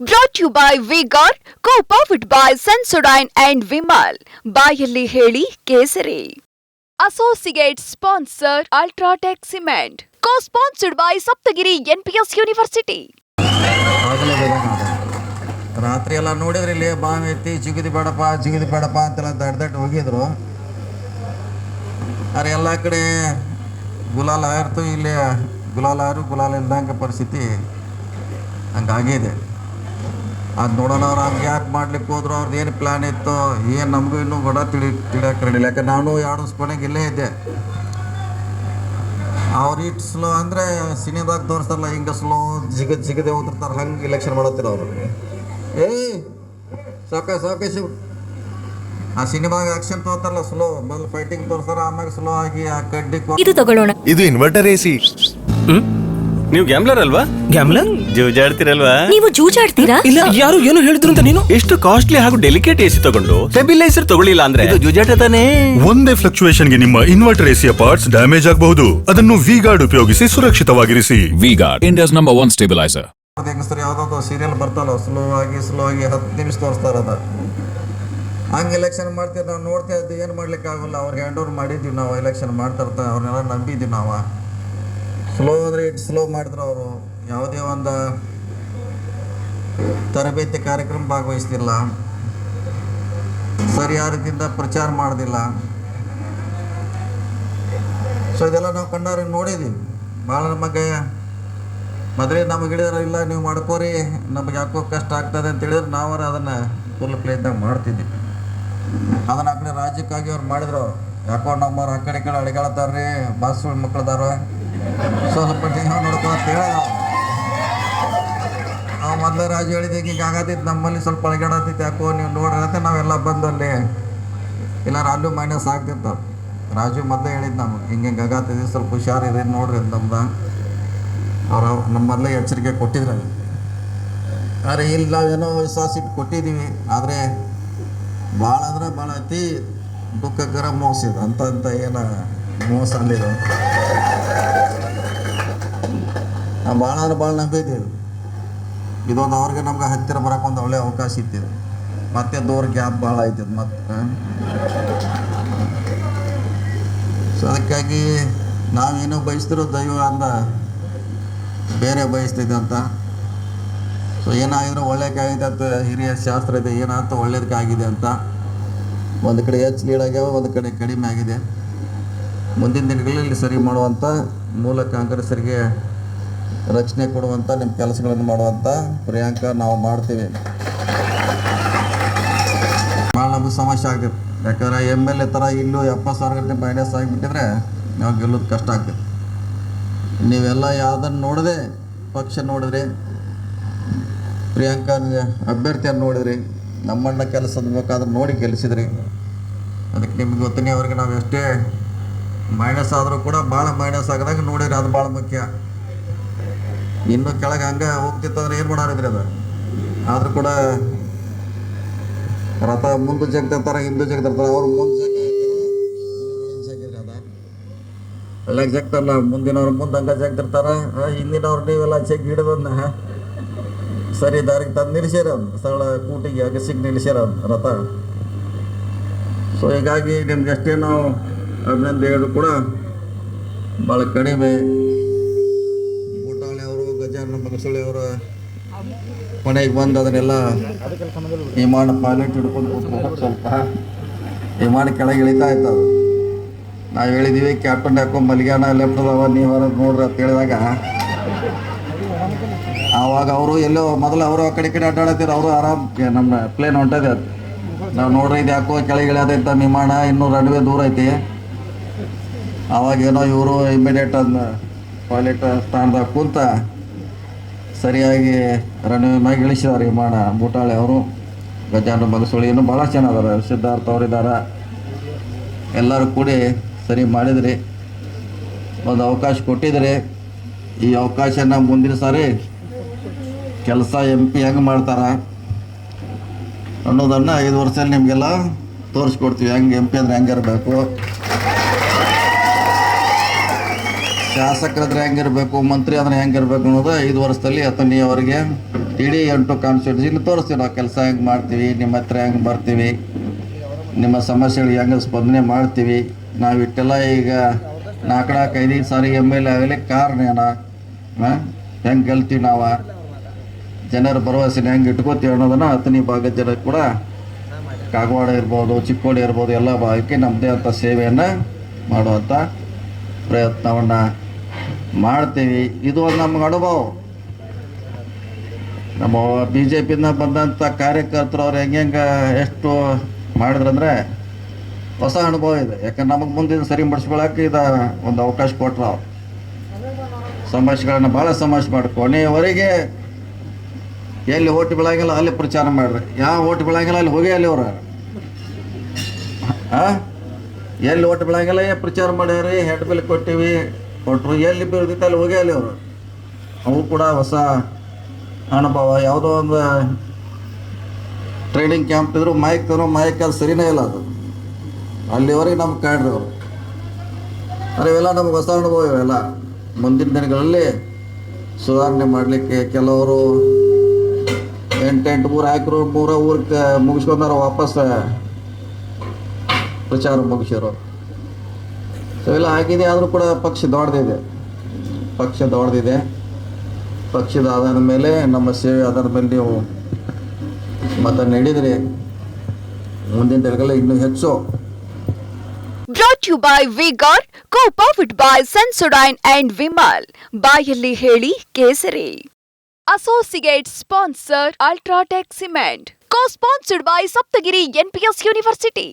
Brought you by Vigor co powered by Sensodyne and Vimal ಬಾಯಲ್ಲಿ ಹೇಳಿ ಕೇಸರಿ. Associate sponsor UltraTech cement co sponsored by Saptagiri NPS university ರಾತ್ರಿ ಎಲ್ಲ ನೋಡಿದ್ರೆ ಇಲ್ಲಿ ಬಾವಿ ಎತ್ತಿ ಜಿಗಿದಿ ಬೇಡಪ್ಪ ಜಿಗಿದಿ ಬೇಡಪ್ಪ ಅಂತೆಲ್ಲ ದಡ್ ದಡ್ ಹೋಗಿದ್ರು. ಅರೆ ಎಲ್ಲ ಕಡೆ ಗುಲಾಲ್ ಆಯಿರ್ತು ಇಲ್ಲಿ ಗುಲಾಲ್ ಆರು ಗುಲಾಲ್ ಇಲ್ದಂಗೆ ಪರಿಸ್ಥಿತಿ ಹಂಗಾಗಿದೆ. ಅದು ನೋಡೋಣ ಅವ್ರು ಹಂಗೆ ಯಾಕೆ ಮಾಡ್ಲಿಕ್ಕೆ ಹೋದ್ರು ಅವ್ರದ್ದು ಏನು ಪ್ಲ್ಯಾನ್ ಇತ್ತು ಏನು ನಮಗೂ ಇನ್ನೂ ಕೂಡ ತಿಳಿ ತಿಳಿಯಕ್ಕೆ ರಡಿಲ್ಲ ಯಾಕೆ ನಾನು ಎರಡು ಸ್ಪೋನಿಗೆ ಇಲ್ಲೇ ಇದ್ದೆ. ಅವ್ರು ಇಟ್ ಸ್ಲೋ ಅಂದರೆ ಸಿನಿಮಾದಾಗ ತೋರಿಸ್ತಾರಲ್ಲ ಹಿಂಗೆ ಸ್ಲೋ ಜಿಗ ಜಿಗದೆ ಹೋಗ್ತಿರ್ತಾರೆ ಹಂಗೆ ಇಲೆಕ್ಷನ್ ಮಾಡತ್ತಿರ ಅವರು. ಏಯ್ ಸಾಕ ಸಾಕೇಶು ಆ ಸಿನಿಮಾಗ ಆಕ್ಷನ್ ತೋತಾರಲ್ಲ ಸ್ಲೋ ಮೊದಲು ಫೈಟಿಂಗ್ ತೋರಿಸ್ತಾರ ಆಮ್ಯಾಗ ಸ್ಲೋ ಆಗಿ ಆ ಕಡ್ಡಿ ಇದು ತಗೊಳ್ಳೋಣ. ಇದು ಇನ್ವರ್ಟರ್ ಎಸಿ ನೀವು ಗ್ಯಾಮ್ಲರ್ ಅಲ್ವಾ? ಗ್ಯಾಮ್ಲರ್ ಜೂಜಾಡ್ತಿರಲ್ವಾ? ನೀವು ಜೂಜಾಡ್ತೀರಾ? ಇಲ್ಲ ಯಾರು ಏನು ಹೇಳಿದ್ರು ಅಂತ ನೀನು? ಎಷ್ಟು ಕಾಸ್ಟ್ಲಿ ಹಾಗೂ ಡೆಲಿಕೇಟ್ ಎಸಿ ತಗೊಂಡು ಸ್ಟೆಬಿಲೈಸರ್ ತಗೊಳ್ಳಿಲ್ಲ ಅಂದ್ರೆ? ಇದು ಜೂಜಾಟ ತಾನೇ. ಒಂದೇ ಫ್ಲಕ್ಚುಯೇಷನ್ಗೆ ನಿಮ್ಮ ಇನ್ವರ್ಟರ್ ಎಸಿಯ ಪಾರ್ಟ್ಸ್ ಡ್ಯಾಮೇಜ್ ಆಗಬಹುದು. ಅದನ್ನು ವಿ ಗಾರ್ಡ್ ಉಪಯೋಗಿಸಿ ಸುರಕ್ಷಿತವಾಗಿರಿಸಿ. V-Guard, India's number one stabilizer. ಅದು ಹೆಂಗಸ್ರು ಯಾವುದೋ ಸೀರಿಯಲ್ ಬರ್ತಲ್ಲ ಸ್ಲೋ ಆಗಿ ಸ್ಲೋ ಆಗಿ ಹತ್ತು ನಿಮಿಷ ತೋರಿಸ್ತಾರ ಅದ. ಹಂಗೆ ಎಲೆಕ್ಷನ್ ಮಾಡ್ತೀವಿ ನಾವು ನೋಡ್ತಾ ಇದ್ದೀವಿ ಏನು ಮಾಡ್ಲಿಕ್ಕೆ ಆಗೋಲ್ಲ ಅವ್ರಿಗೆ ಹ್ಯಾಂಡ್ ಓವರ್ ಮಾಡಿದ್ದೀವಿ ನಾವು ಎಲೆಕ್ಷನ್ ಮಾಡ್ತಿರ್ತಾ ಅವ್ರನ್ನೆಲ್ಲ ನಂಬಿದ್ವಿ ನಾವು. ಸ್ಲೋ ಅಂದರೆ ಇಟ್ಟು ಸ್ಲೋ ಮಾಡಿದ್ರು ಅವರು. ಯಾವುದೇ ಒಂದು ತರಬೇತಿ ಕಾರ್ಯಕ್ರಮ ಭಾಗವಹಿಸ್ತಿಲ್ಲ. ಸರಿಯಾದ ರೀತಿಯಿಂದ ಪ್ರಚಾರ ಮಾಡೋದಿಲ್ಲ. ಸೊ ಇದೆಲ್ಲ ನಾವು ಕಂಡವ್ರ ನೋಡಿದ್ದೀವಿ ಭಾಳ ನಮಗೆ ಮದುವೆ ನಮಗೆ ಹಿಡಿದ್ರೆ ಇಲ್ಲ, ನೀವು ಮಾಡ್ಕೋರಿ, ನಮಗೆ ಯಾಕೋ ಕಷ್ಟ ಆಗ್ತದೆ ಅಂತ ಹೇಳಿದ್ರೆ ನಾವರ ಅದನ್ನು ಫುಲ್ ಪ್ರಯತ್ನ ಮಾಡ್ತಿದ್ವಿ. ಅದನ್ನು ಆ ಕಡೆ ರಾಜ್ಯಕ್ಕಾಗಿ ಅವ್ರು ಮಾಡಿದ್ರು. ಯಾಕೋ ನಮ್ಮವ್ರು ಆ ಕಡೆ ಈ ಕಡೆ ಅಡಿಗಾಳತ್ತಾರ್ರಿ ಬಾಸು ಮಕ್ಕಳದಾರ ಸ್ವಲ್ಪ ನೀವು ನೋಡ್ಕೊ ಅಂತ ಹೇಳ. ನಾವು ಮೊದಲೇ ರಾಜು ಹೇಳಿದ ಈಗ ಆಗತ್ತಿತ್ತು. ನಮ್ಮಲ್ಲಿ ಸ್ವಲ್ಪ ಅಳಗಾಡತ್ತಿತ್ತು ಯಾಕೋ ನೀವು ನೋಡ್ರಿ ಅಂತ ನಾವೆಲ್ಲ ಬಂದು ಅಲ್ಲಿ ಇಲ್ಲಾರ ಅಲ್ಲೂ ಮೈನಸ್ ಆಗ್ತಿತ್ತು ರಾಜು ಮೊದಲೇ ಹೇಳಿದ್ದು ನಮಗೆ. ಹಿಂಗೆ ಹಿಂಗೆ ಆಗತ್ತಿದೆ. ಸ್ವಲ್ಪ ಹುಷಾರಿದೆ ನೋಡ್ರಿ ನಮ್ದು. ಅವರು ನಮ್ಮಲ್ಲೇ ಎಚ್ಚರಿಕೆ ಕೊಟ್ಟಿದ್ರೆ ಆದರೆ ಇಲ್ಲಿ ನಾವೇನೋ ವಿಶ್ವಾಸ ಇಟ್ಟು ಕೊಟ್ಟಿದ್ದೀವಿ. ಆದರೆ ಭಾಳ ಅಂದ್ರೆ ಭಾಳ ಅತಿ ದುಃಖಕರ ಮೋಸ ಇದೆ. ಅಂತ ಅಂತ ಏನು ಮೋಸ ಅಲ್ಲಿದು ನಾವು ಭಾಳ ಅಂದ್ರೆ ಭಾಳ ಇದು ಇದೊಂದು ಅವ್ರಿಗೆ ನಮ್ಗೆ ಹತ್ತಿರ ಬರೋಕೆ ಒಂದು ಒಳ್ಳೆ ಅವಕಾಶ ಇತ್ತಿದೆ ಮತ್ತೆ ದೂರ ಗ್ಯಾಪ್ ಭಾಳ ಆಯ್ತದ ಮತ್ತೆ ಸೊ ಅದಕ್ಕಾಗಿ ನಾವೇನೋ ಬಯಸಿದ್ರು ದೈವ ಅಂದ ಬೇರೆ ಬಯಸ್ತಿದ್ದೆ ಅಂತ. ಸೊ ಏನಾಗಿದ್ರು ಒಳ್ಳೆಕಾಗಿದೆ ಅಂತ ಹಿರಿಯ ಶಾಸ್ತ್ರ ಇದೆ ಏನಾಯ್ತು ಒಳ್ಳೇದಕ್ಕಾಗಿದೆ ಅಂತ. ಒಂದು ಕಡೆ ಹೆಚ್ಚು ಲೀಡಾಗ್ಯಾವ ಒಂದು ಕಡೆ ಕಡಿಮೆ ಆಗಿದೆ. ಮುಂದಿನ ದಿನಗಳಲ್ಲಿ ಸರಿ ಮಾಡುವಂಥ ಮೂಲ ಕಾಂಗ್ರೆಸ್ಸರಿಗೆ ರಕ್ಷಣೆ ಕೊಡುವಂಥ ನಿಮ್ಮ ಕೆಲಸಗಳನ್ನು ಮಾಡುವಂಥ ಪ್ರಿಯಾಂಕ ನಾವು ಮಾಡ್ತೀವಿ. ಭಾಳ ನಮಗೆ ಸಮಸ್ಯೆ ಆಗ್ತದೆ ಯಾಕಂದ್ರೆ ಎಂ ಎಲ್ ಎ ಥರ ಇಲ್ಲೂ ಎಪ್ಪತ್ತು ಸಾವಿರ ಮೈನಸ್ ಆಗಿಬಿಟ್ಟಿದ್ರೆ ನಾವು ಗೆಲ್ಲೋದು ಕಷ್ಟ ಆಗ್ತದೆ ನೀವೆಲ್ಲ ಯಾವುದನ್ನು ನೋಡದೆ ಪಕ್ಷ ನೋಡಿದ್ರಿ. ಪ್ರಿಯಾಂಕ ಅಭ್ಯರ್ಥಿಯನ್ನು ನೋಡಿದ್ರಿ. ನಮ್ಮಣ್ಣ ಕೆಲಸ ಬೇಕಾದ್ರೆ ನೋಡಿ ಗೆಲ್ಲಿಸಿದ್ರಿ ಅದಕ್ಕೆ ನಿಮ್ಗೆ ಗೊತ್ತನೇ ಅವ್ರಿಗೆ ನಾವು ಎಷ್ಟೇ ಮೈನಸ್ ಆದರೂ ಕೂಡ ಭಾಳ ಮೈನಸ್ ಆಗದಾಗ ನೋಡಿರಿ. ಅದು ಭಾಳ ಮುಖ್ಯ. ಇನ್ನು ಕೆಳಗೆ ಹಂಗೆ ಹೋಗ್ತಿತ್ತಂದ್ರೆ ಏನು ಮಾಡಾರಿದ್ರಿ ಅದು? ಆದರೂ ಕೂಡ ರಥ ಮುಂದೆ ಜಗ್ತಿರ್ತಾರೆ ಹಿಂದೆ ಜಗ್ತಿರ್ತಾರೆ ಅವ್ರು ಮುಂದೆ ಎಲ್ಲ ಜಗ್ತಾರಲ್ಲ, ಮುಂದಿನವ್ರು ಮುಂದೆ ಹಂಗೆ ಜಗ್ತಿರ್ತಾರೆ ಹಿಂದಿನವ್ರು ನೀವೆಲ್ಲ ಜಗ್ ಹಿಡಿದನ್ನ ಸರಿ, ದಾರಿಗೆ ತಂದು ನಿಲ್ಲಿಸ್ಯಾರ ಸ್ಥಳ ಕೂಟಿಗೆ ಅಗಸಿಗೆ ನಿಲ್ಲಿಸ್ಯಾರ ರಥ. ಸೊ ಹೀಗಾಗಿ ನಿಮ್ಗೆ ಅಷ್ಟೇನೋ ಅಭಿನಂದ ಹೇಳು ಕೂಡ. ಭಾಳ ಕಡಿಮೆ. ಬೂಟಾಳಿ ಅವರು ಮನೆಗೆ ಬಂದು ಅದನ್ನೆಲ್ಲ ವಿಮಾನ ಪೈಲಟ್ ಹಿಡ್ಕೊಂಡು ಕೂತ್ಕೊಂಡು ಸ್ವಲ್ಪ ವಿಮಾನ ಕೆಳಗೆ ಇಳಿತಾ ಇತ್ತು ಅದು ನಾವು ಹೇಳಿದ್ದೀವಿ ಕ್ಯಾಪ್ಟನ್ ಯಾಕೋ ಮಲ್ಗ್ಯಾನ ಲೆಫ್ಟ್ ಅದಾವ ನೀವು ಹೊರಗೆ ನೋಡ್ರಿ ಅಂತ ಹೇಳಿದಾಗ, ಆವಾಗ ಅವರು ಎಲ್ಲೋ ಮೊದಲು ಅವರು ಆ ಕಡೆ ಕಡೆ ಅಡ್ಡಾಡತ್ತೀರ ಅವರು ಆರಾಮ್ ನಮ್ಮ ಪ್ಲೇನ್ ಹೊಂಟದೆ ಅದು. ನಾವು ನೋಡ್ರಿ, ಇದು ಯಾಕೋ ಕೆಳಗೆ ಇಳಿಯೋದೈತೆ ವಿಮಾನ, ಇನ್ನೂ ರನ್ವೇ ದೂರ ಐತಿ. ಆವಾಗೇನೋ ಇವರು ಇಮಿಡಿಯೇಟ್ ಅದನ್ನ ಟಾಯ್ಲೆಟ್ ಸ್ಥಾನದಾಗ ಕುಂತ ಸರಿಯಾಗಿ ರನ್ವೇ ಮ್ಯಾಗ ಇಳಿಸಿದಾರೆ ವಿಮಾನ ಬೂಟಾಳೆ ಅವರು ಗಜಾನ ಇನ್ನೂ ಭಾಳ ಜನ ಸಿದ್ಧಾರ್ಥ ಅವರಿದ್ದಾರೆ. ಎಲ್ಲರೂ ಕೂಡಿ ಸರಿ ಮಾಡಿದ್ರಿ. ಒಂದು ಅವಕಾಶ ಕೊಟ್ಟಿದ್ರಿ. ಈ ಅವಕಾಶನ ಮುಂದಿನ ಸಾರಿ ಕೆಲಸ ಎಂ ಪಿ ಹೆಂಗೆ ಮಾಡ್ತಾರ ಅನ್ನೋದನ್ನು ಐದು ವರ್ಷದಲ್ಲಿ ನಿಮಗೆಲ್ಲ ತೋರಿಸ್ಕೊಡ್ತೀವಿ. ಹೆಂಗೆ ಎಂ ಪಿ ಅಂದ್ರೆ ಹೆಂಗೆ ಶಾಸಕರಾದ್ರೆ ಹೆಂಗಿರಬೇಕು, ಮಂತ್ರಿ ಅಂದ್ರೆ ಹೆಂಗಿರ್ಬೇಕು ಅನ್ನೋದು ಐದು ವರ್ಷದಲ್ಲಿ ಅಥಣಿಯವರಿಗೆ ಇಡೀ ಎಂಟು ಕಾನ್ಸ್ಟಿಟ್ಯೂನ್ಸಿ ಇಲ್ಲಿ ತೋರಿಸ್ತೀವಿ. ನಾವು ಕೆಲಸ ಹೆಂಗೆ ಮಾಡ್ತೀವಿ, ನಿಮ್ಮ ಹತ್ರ ಹೆಂಗೆ ಬರ್ತೀವಿ, ನಿಮ್ಮ ಸಮಸ್ಯೆಗಳಿಗೆ ಹೆಂಗೆ ಸ್ಪಂದನೆ ಮಾಡ್ತೀವಿ. ನಾವು ಇಟ್ಟೆಲ್ಲ ಈಗ ನಾಲ್ಕು ಐದೈದು ಸಾರಿ ಎಂ ಎಲ್ ಎ ಆಗಲಿ ಕಾರಣ ಏನ? ಹೆಂಗೆ ಗೆಲ್ತೀವಿ ನಾವು? ಜನರ ಭರವಸೆನ ಹೆಂಗೆ ಇಟ್ಕೋತೀವಿ ಅನ್ನೋದನ್ನು ಹತ್ತನೇ ಭಾಗದ ಜನ ಕೂಡ ಕಾಗವಾಡ ಇರ್ಬೋದು, ಚಿಕ್ಕೋಡಿ ಇರ್ಬೋದು, ಎಲ್ಲ ಭಾಗಕ್ಕೆ ನಮ್ಮದೇ ಅಂತ ಸೇವೆಯನ್ನು ಮಾಡುವಂಥ ಪ್ರಯತ್ನವನ್ನು ಮಾಡ್ತೀವಿ. ಇದು ಒಂದು ನಮ್ಗೆ ಅನುಭವ. ನಮ್ಮ ಬಿ ಜೆ ಪಿಯಿಂದ ಬಂದಂಥ ಕಾರ್ಯಕರ್ತರು ಅವ್ರು ಹೆಂಗೆ ಹೆಂಗೆ ಎಷ್ಟು ಮಾಡಿದ್ರಂದ್ರೆ ಹೊಸ ಅನುಭವ ಇದೆ. ಯಾಕಂದ್ರೆ ನಮಗೆ ಮುಂದಿನ ಸರಿ ಮಾಡಿಸ್ಕೊಳಕ್ಕೆ ಇದು ಒಂದು ಅವಕಾಶ ಕೊಟ್ರು ಅವ್ರು. ಸಮಸ್ಯೆಗಳನ್ನ ಭಾಳ ಸಮಸ್ಯೆ ಮಾಡಿ ಕೊನೆಯವರೆಗೆ ಎಲ್ಲಿ ಓಟ್ ಬೀಳಂಗಿಲ್ಲ ಅಲ್ಲಿ ಪ್ರಚಾರ ಮಾಡ್ರಿ. ಯಾವ ಓಟ್ ಬೀಳಂಗಿಲ್ಲ ಅಲ್ಲಿ ಹೋಗಿ ಅಲ್ಲಿ ಅವ್ರು? ಎಲ್ಲಿ ಓಟ್ ಬೀಳಂಗಿಲ್ಲ ಪ್ರಚಾರ ಮಾಡ್ಯಾರಿ? ಹೆಡ್ ಬಿಲ್ ಕೊಟ್ಟಿವಿ. ಕೊಟ್ಟರು ಎಲ್ಲಿ ಬೀರ್ತೈತೆ ಅಲ್ಲಿ ಹೋಗಿ ಅಲ್ಲಿ ಅವರು. ಅವು ಕೂಡ ಹೊಸ ಅನುಭವ. ಯಾವುದೋ ಒಂದು ಟ್ರೈನಿಂಗ್ ಕ್ಯಾಂಪ್ ಇದ್ರು ಮೈಕ್ ತರೋ ಮೈಕ್ ಅದು ಸರಿನೇ ಇಲ್ಲ ಅದು. ಅಲ್ಲಿವರೆಗೆ ನಮ್ಗೆ ಕಾಣ್ರಿ ಅವರು. ಅರೆ, ಇವೆಲ್ಲ ನಮ್ಗೆ ಹೊಸ ಅನುಭವ ಇವೆಲ್ಲ. ಮುಂದಿನ ದಿನಗಳಲ್ಲಿ ಸುಧಾರಣೆ ಮಾಡಲಿಕ್ಕೆ ಕೆಲವರು ಎಂಟೆಂಟು ಮೂರು ಹಾಕಿರು ಮೂರ ಊರಿಗೆ ಮುಗಿಸ್ಕೊಂಡಾರ ವಾಪಸ್ ಪ್ರಚಾರ ಮುಗಿಸಿರು ಸೊ ಎಲ್ಲ ಆಗಿದೆ ಆದರೂ ಕೂಡ ಪಕ್ಷ ದೊಡ್ಡದಿದೆ. ಪಕ್ಷ ದೊಡ್ಡದಿದೆ. ಪಕ್ಷದ ಆಧಾರದ ಮೇಲೆ ನಮ್ಮ ಸೇವೆ ಆಧಾರದ ಮೇಲೆ ನೀವು ಮತ ನೀಡಿದರೆ ಮುಂದಿನ ದಿನಗಳಲ್ಲಿ ಇನ್ನೂ ಹೆಚ್ಚು. Brought you by Vigor co powered by Sensodyne and Vimal ಬಾಯಲ್ಲಿ ಹೇಳಿ ಕೇಸರಿ. Associate sponsor UltraTech cement co sponsored by Saptagiri NPS university